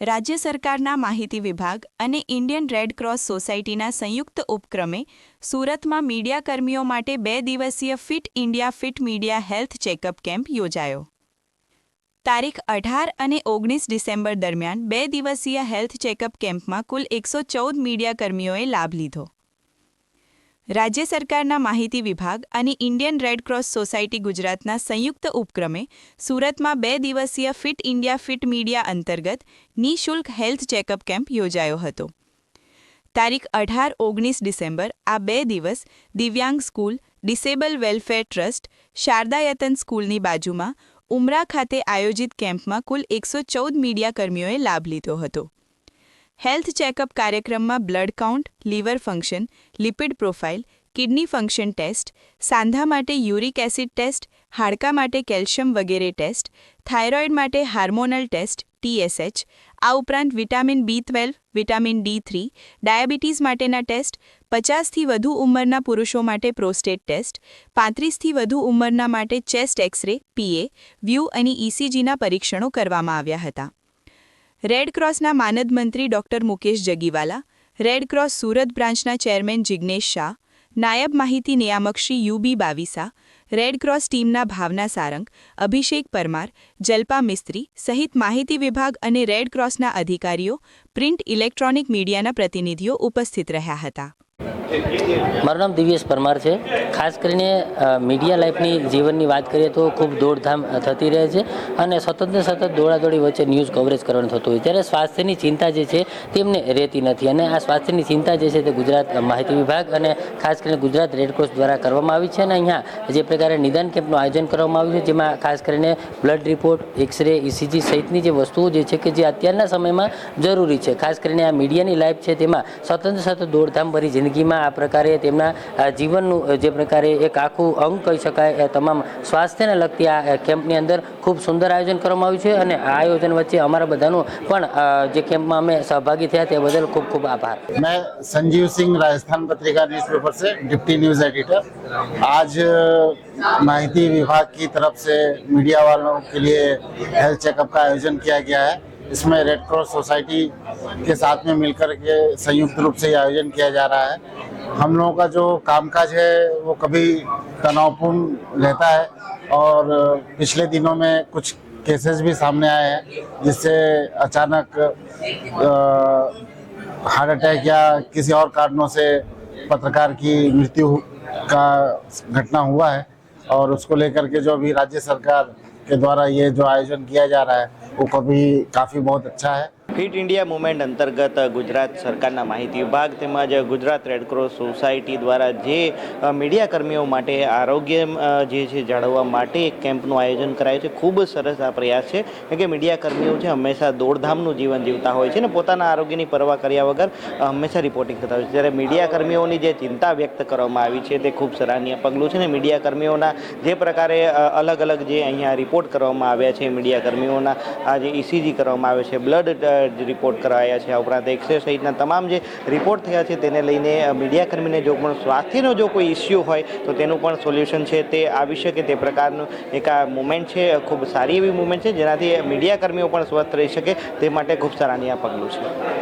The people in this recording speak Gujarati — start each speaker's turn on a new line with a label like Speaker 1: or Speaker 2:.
Speaker 1: રાજ્ય સરકારના માહિતી વિભાગ અને ઇન્ડિયન રેડ ક્રોસ સોસાયટીના સંયુક્ત ઉપક્રમે સુરતમાં મીડિયાકર્મીઓ માટે બે દિવસીય fit India fit media health checkup camp યોજાયો. તારીખ અઢાર અને ઓગણીસ ડિસેમ્બર દરમિયાન બે દિવસીય હેલ્થ ચેકઅપ કેમ્પમાં કુલ એકસો ચૌદ મીડિયાકર્મીઓએ લાભ લીધો. રાજ્ય સરકારના માહિતી વિભાગ અને ઇન્ડિયન રેડ ક્રોસ સોસાયટી ગુજરાતના સંયુક્ત ઉપક્રમે સુરતમાં બે દિવસીય ફિટ ઇન્ડિયા ફિટ મીડિયા અંતર્ગત નિઃશુલ્ક હેલ્થ ચેકઅપ કેમ્પ યોજાયો હતો. તારીખ અઢાર ઓગણીસ ડિસેમ્બર આ બે દિવસ દિવ્યાંગ school, disable welfare trust, Sharadayatan સ્કૂલની બાજુમાં ઉમરા ખાતે આયોજિત કેમ્પમાં કુલ એકસો ચૌદ મીડિયાકર્મીઓએ લાભ લીધો હતો. હેલ્થ ચેકઅપ કાર્યક્રમમાં blood count, liver function, lipid profile, kidney function test, સાંધા માટે યુરિક એસિડ ટેસ્ટ, હાડકા માટે કેલ્શિયમ વગેરે ટેસ્ટ, થાઇરોઇડ માટે હાર્મોનલ ટેસ્ટ ટીએસએચ આ ઉપરાંત vitamin B twelve, vitamin D three, diabetes માટેના ટેસ્ટ, પચાસથી વધુ ઉંમરના પુરુષો માટે પ્રોસ્ટેટ ટેસ્ટ, પાંત્રીસથી વધુ ઉંમરના માટે ચેસ્ટ એક્સરે પીએ વ્યૂ અને ઇસીજીના પરીક્ષણો કરવામાં આવ્યા હતા. રેડ ક્રોસના માનદ મંત્રી doctor Mukesh Jagiwala red cross Surat બ્રાન્ચના ચેરમેન જિગ્નેશ શાહ, નાયબ માહિતી નિયામક Shri U B Bavisa red cross ટીમના ભાવના સારંગ, અભિષેક પરમાર, જલ્પા મિસ્ત્રી સહિત માહિતી વિભાગ અને રેડ ક્રોસના અધિકારીઓ, પ્રિન્ટ ઇલેક્ટ્રોનિક મીડિયાના પ્રતિનિધિઓ ઉપસ્થિત રહ્યા હતા.
Speaker 2: મારું નામ દિવ્યેશ પરમાર છે. ખાસ કરીને મીડિયા લાઈફની જીવનની વાત કરીએ તો ખૂબ દોડધામ થતી રહે છે અને સતત ને સતત દોડાદોડી વચ્ચે ન્યૂઝ કવરેજ કરવાનું થતું હોય ત્યારે સ્વાસ્થ્યની ચિંતા જે છે, તેમને રહેતી નથી અને આ સ્વાસ્થ્યની ચિંતા જે છે તે ગુજરાત માહિતી વિભાગ અને ખાસ કરીને ગુજરાત રેડક્રોસ દ્વારા કરવામાં આવી છે અને અહીંયા જે પ્રકારે નિદાન કેમ્પનું આયોજન કરવામાં આવ્યું છે, જેમાં ખાસ કરીને બ્લડ રિપોર્ટ એક્સરે ઇસીજી સહિતની જે વસ્તુઓ જે છે કે જે અત્યારના સમયમાં જરૂરી છે. ખાસ કરીને આ મીડિયાની લાઈફ છે તેમાં સતત સતત દોડધામ ભરી જિંદગીમાં આ પ્રકારે તેમના અ, જીવનનું અ, જે પ્રકારે એક આખું અંગ કહી શકાય એ તમામ સ્વાસ્થ્યને લગતી આ અ, કેમ્પની અંદર ખૂબ સુંદર આયોજન કરવામાં આવ્યું છે અને આ આયોજન વચ્ચે અમારા બધાનું પણ અ, જે કેમ્પમાં અમે સહભાગી થયા તે બદલ ખૂબ ખૂબ આભાર
Speaker 3: मैं संजीव सिंह राजस्थान पत्रिका न्यूज़पेपर से डिप्टी न्यूज़ एडिटर आज अ, माहिती विभाग की तरफ से मीडिया वालों के लिए हेल्थ चेकअप का आयोजन किया गया है इसमें रेड क्रॉस सोसाइटी के साथ में मिलकर के संयुक्त रूप से ये आयोजन किया जा रहा है हम लोगों का जो कामकाज है, वो कभी तनावपूर्ण रहता है और पिछले दिनों में कुछ केसेस भी सामने आए हैं, जिससे अचानक हार्ट अटैक या किसी और कारणों से पत्रकार की मृत्यु का घटना हुआ है और उसको लेकर के जो अभी राज्य सरकार के द्वारा ये जो आयोजन किया जा रहा है, वो कभी काफ़ी बहुत अच्छा है।
Speaker 4: ફિટ ઇન્ડિયા મુવમેન્ટ અંતર્ગત ગુજરાત સરકારના માહિતી વિભાગ તેમજ ગુજરાત રેડક્રોસ સોસાયટી દ્વારા જે મીડિયાકર્મીઓ માટે આરોગ્ય જે છે જાળવવા માટે એક કેમ્પનું આયોજન કરાયું છે. ખૂબ સરસ આ પ્રયાસ છે. કેમ કે મીડિયાકર્મીઓ છે હંમેશા દોડધામનું જીવન જીવતા હોય છે ને પોતાના આરોગ્યની પરવા કર્યા વગર હંમેશા રિપોર્ટિંગ કરતા હોય છે. જ્યારે મીડિયાકર્મીઓની જે ચિંતા વ્યક્ત કરવામાં આવી છે તે ખૂબ સરાહનીય પગલું છે ને મીડિયાકર્મીઓના જે પ્રકારે અલગ અલગ જે અહીંયા રિપોર્ટ કરવામાં આવ્યા છે મીડિયાકર્મીઓના આ જે ઇસીજી કરવામાં આવે છે બ્લડ રિપોર્ટ કરાયા છે. આ ઉપરાંત એક્સરે સહિતના તમામ જે રિપોર્ટ થયા છે તેને લઈને મીડિયાકર્મીને જો પણ સ્વાસ્થ્યનો જો કોઈ ઇસ્યુ હોય, તો તેનું પણ સોલ્યુશન છે તે આવી શકે તે પ્રકારનું એક આ મુમેન્ટ છે ખૂબ સારી એવી મુમેન્ટ છે, જેનાથી મીડિયાકર્મીઓ પણ સ્વસ્થ રહી શકે. તે માટે ખૂબ સરાહનીય પગલું છે.